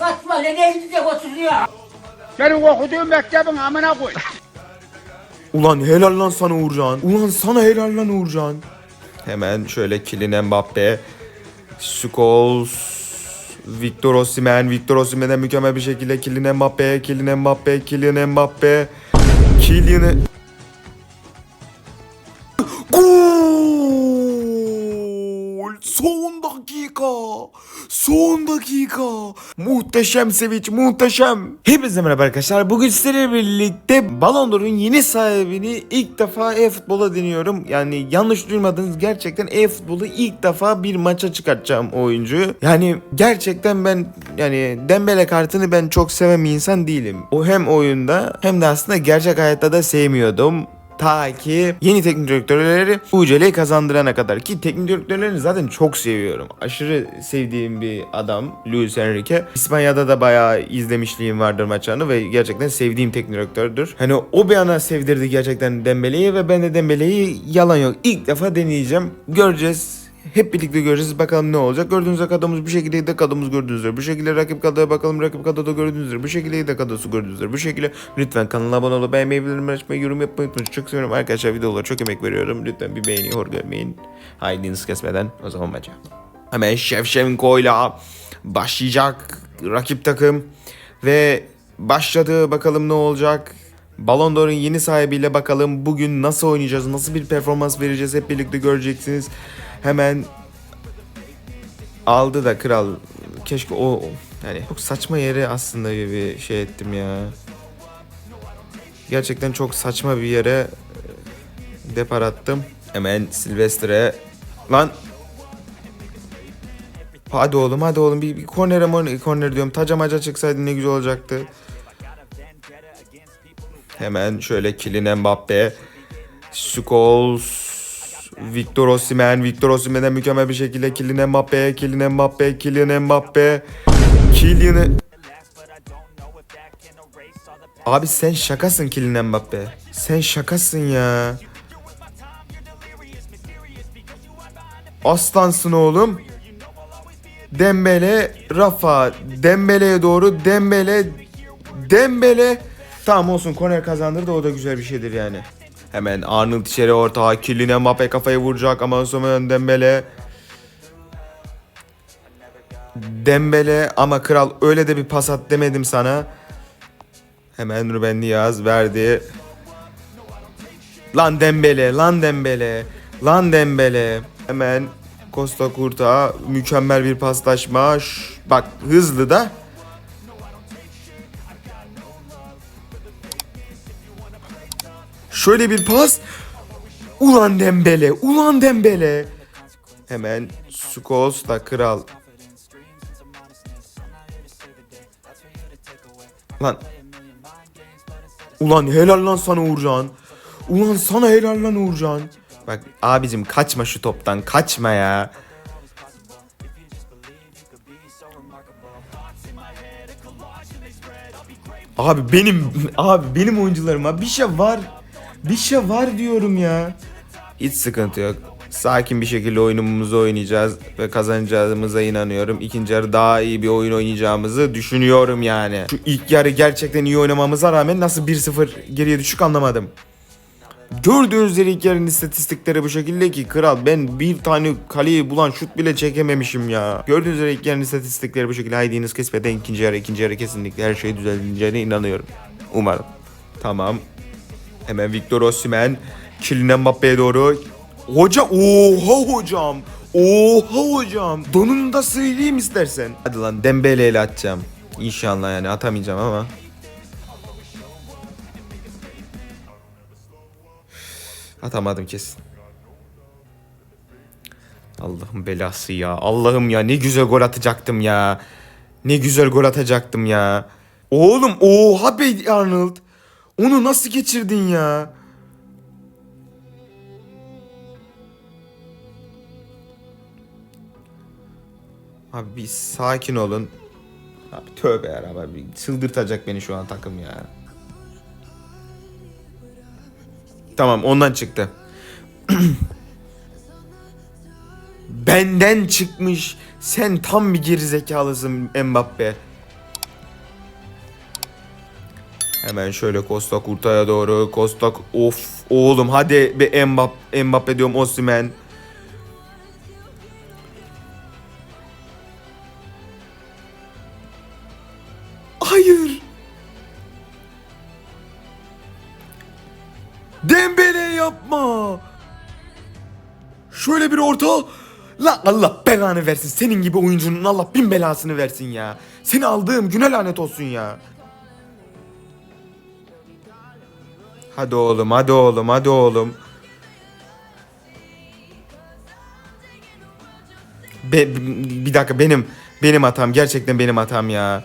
Kaçma lan elinize oturuyor. Senin okuduğun mektebin amına koy. Ulan helal lan sana Uğurcan. Ulan sana helal lan Uğurcan. Hemen şöyle Kylian Mbappe. Scholes. Victor Osimhen. Victor Osimhen'e mükemmel bir şekilde Kylian Mbappe. Kylian Mbappe. Kylian Mbappe. Kylian... dakika. Son dakika. Muhteşem sevinç, muhteşem. Hepinize merhaba arkadaşlar. Bugün sizlerle birlikte Ballon d'Or'un yeni sahibini ilk defa e-futbola deniyorum. Yani yanlış duymadınız gerçekten e-futbolu ilk defa bir maça çıkartacağım oyuncuyu. Yani gerçekten ben yani Dembele kartını ben çok seven insan değilim. O hem oyunda hem de aslında gerçek hayatta da sevmiyordum. Ta ki yeni teknik direktörleri UCL'yi kazandırana kadar ki teknik direktörlerini zaten çok seviyorum. Aşırı sevdiğim bir adam Luis Enrique. İspanya'da da bayağı izlemişliğim vardır maçlarını ve gerçekten sevdiğim teknik direktördür. Hani o bir ana sevdirdi gerçekten Dembele'yi ve ben de Dembele'yi yalan yok. İlk defa deneyeceğim. Göreceğiz. Hep birlikte göreceğiz bakalım ne olacak. Gördüğünüz üzere kadımız bu şekilde de kadımız gördüğünüz üzere. Bu şekilde rakip kadroya bakalım rakip kadroda gördüğünüz üzere. Bu şekilde de kadrosu gördüğünüz üzere. Bu şekilde lütfen kanala abone olup beğenmeyi, bildirimleri açmayı, yorum yapmayı unutmayın. Çok seviyorum arkadaşlar videolara çok emek veriyorum. Lütfen bir beğeni hor görmeyin. Haydi hız kesmeden o zaman maça. Hemen Şevşenko ile başlayacak rakip takım. Ve başladı bakalım ne olacak. Ballon d'Or'un yeni sahibiyle bakalım bugün nasıl oynayacağız, nasıl bir performans vereceğiz hep birlikte göreceksiniz. Hemen aldı da kral. Keşke o yani çok saçma yere aslında bir şey ettim ya. Gerçekten çok saçma bir yere e, depar attım. Hemen Silvestre lan Hadi oğlum hadi oğlum bir, bir kornere mornere- korner diyorum. Taca maca çıksaydı ne güzel olacaktı. Hemen şöyle Kylian Mbappe. Scholes. Victor Osimhen. Victor Osimhen'e mükemmel bir şekilde Kylian Mbappe. Kylian Mbappe. Kylian Mbappe. Kylian... Abi sen şakasın Kylian Mbappe. Sen şakasın ya. Aslansın oğlum. Dembele, Rafa, Dembele'ye doğru Dembele, Dembele. Tamam olsun korner kazandırdı o da güzel bir şeydir yani. Hemen Arnold içeri orta, Kylian Mbappe kafayı vuracak ama sonra Dembele. Dembele ama kral öyle de bir pas at demedim sana. Hemen Ruben Diaz verdi. Lan Dembele, lan Dembele, lan Dembele. Hemen Costa Curta mükemmel bir paslaşma. Bak hızlı da. Şöyle bir pas. Ulan Dembele, ulan Dembele. Hemen Scholes da kral. Lan. Ulan helal lan sana Uğurcan. Ulan sana helal lan Uğurcan. Bak abicim kaçma şu toptan kaçma ya. Abi benim abi benim oyuncularıma bir şey var. Bir şey var diyorum ya. Hiç sıkıntı yok. Sakin bir şekilde oyunumuzu oynayacağız ve kazanacağımıza inanıyorum. İkinci yarı daha iyi bir oyun oynayacağımızı düşünüyorum yani. Şu ilk yarı gerçekten iyi oynamamıza rağmen nasıl 1-0 geriye düşük anlamadım. Gördüğünüz üzere ilk yarının istatistikleri bu şekilde ki kral ben bir tane kaleyi bulan şut bile çekememişim ya. Gördüğünüz üzere ilk yarının istatistikleri bu şekilde. Haydi Yunus kesmeden ikinci yarı ikinci yarı kesinlikle her şey düzeleceğine inanıyorum. Umarım. Tamam. Hemen Victor Osimhen. Kylian Mbappe'ye doğru. Hoca oha hocam. Oha hocam. Donunu da söyleyeyim istersen. Hadi lan Dembele ile atacağım. İnşallah yani atamayacağım ama. Atamadım kesin. Allah'ım belası ya. Allah'ım ya ne güzel gol atacaktım ya. Ne güzel gol atacaktım ya. Oğlum oha be Arnold. Onu nasıl geçirdin ya? Abi bir sakin olun. Abi tövbe ya abi. Çıldırtacak beni şu an takım ya. Tamam ondan çıktı. Benden çıkmış. Sen tam bir gerizekalısın Mbappe. Hemen şöyle Costa Kurta'ya doğru. Costa of oğlum hadi be Mbappe, Mbappe diyorum Osimhen. Hayır. Dembele yapma. Şöyle bir orta. La Allah belanı versin. Senin gibi oyuncunun Allah bin belasını versin ya. Seni aldığım güne lanet olsun ya. Hadi oğlum, hadi oğlum, hadi oğlum. Be, bir dakika benim benim hatam gerçekten benim hatam ya.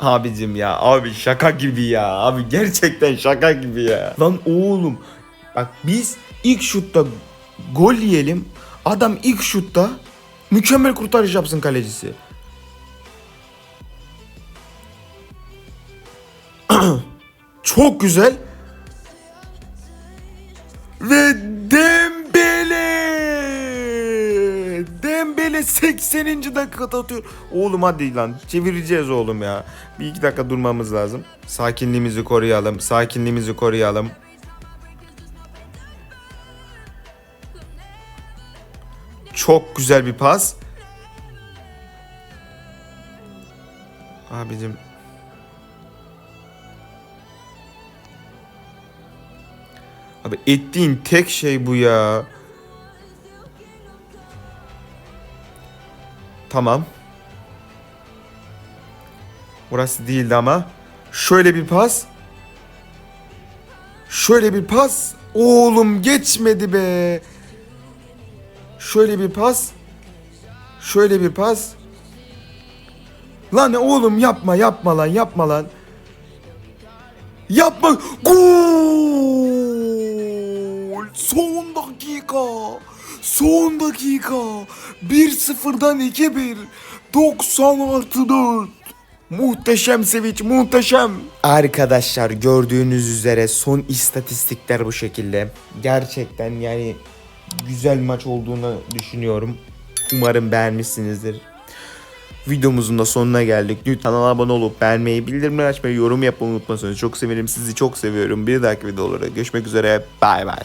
Abicim ya abi şaka gibi ya abi gerçekten şaka gibi ya. Lan oğlum bak biz ilk şutta gol yiyelim adam ilk şutta mükemmel kurtarış yapsın kalecisi. Çok güzel. Ve Dembele! Dembele 80. dakikada atıyor. Oğlum hadi lan çevireceğiz oğlum ya. Bir iki dakika durmamız lazım. Sakinliğimizi koruyalım. Sakinliğimizi koruyalım. Çok güzel bir pas. Abicim Abi ettiğin tek şey bu ya. Tamam. Burası değildi ama. Şöyle bir pas. Şöyle bir pas. Oğlum geçmedi be. Şöyle bir pas. Şöyle bir pas. Lan oğlum yapma yapma lan yapma lan. Yapma. Gol. Son dakika. Son dakika. 1-0'dan 2-1. 90 artı 4. Muhteşem sevinç, muhteşem. Arkadaşlar gördüğünüz üzere son istatistikler bu şekilde. Gerçekten yani güzel maç olduğunu düşünüyorum. Umarım beğenmişsinizdir. Videomuzun da sonuna geldik. Lütfen kanala abone olup beğenmeyi, bildirimleri açmayı, yorum yapmayı unutmayın. Çok severim sizi çok seviyorum. Bir dahaki videolarda görüşmek üzere. Bay bay.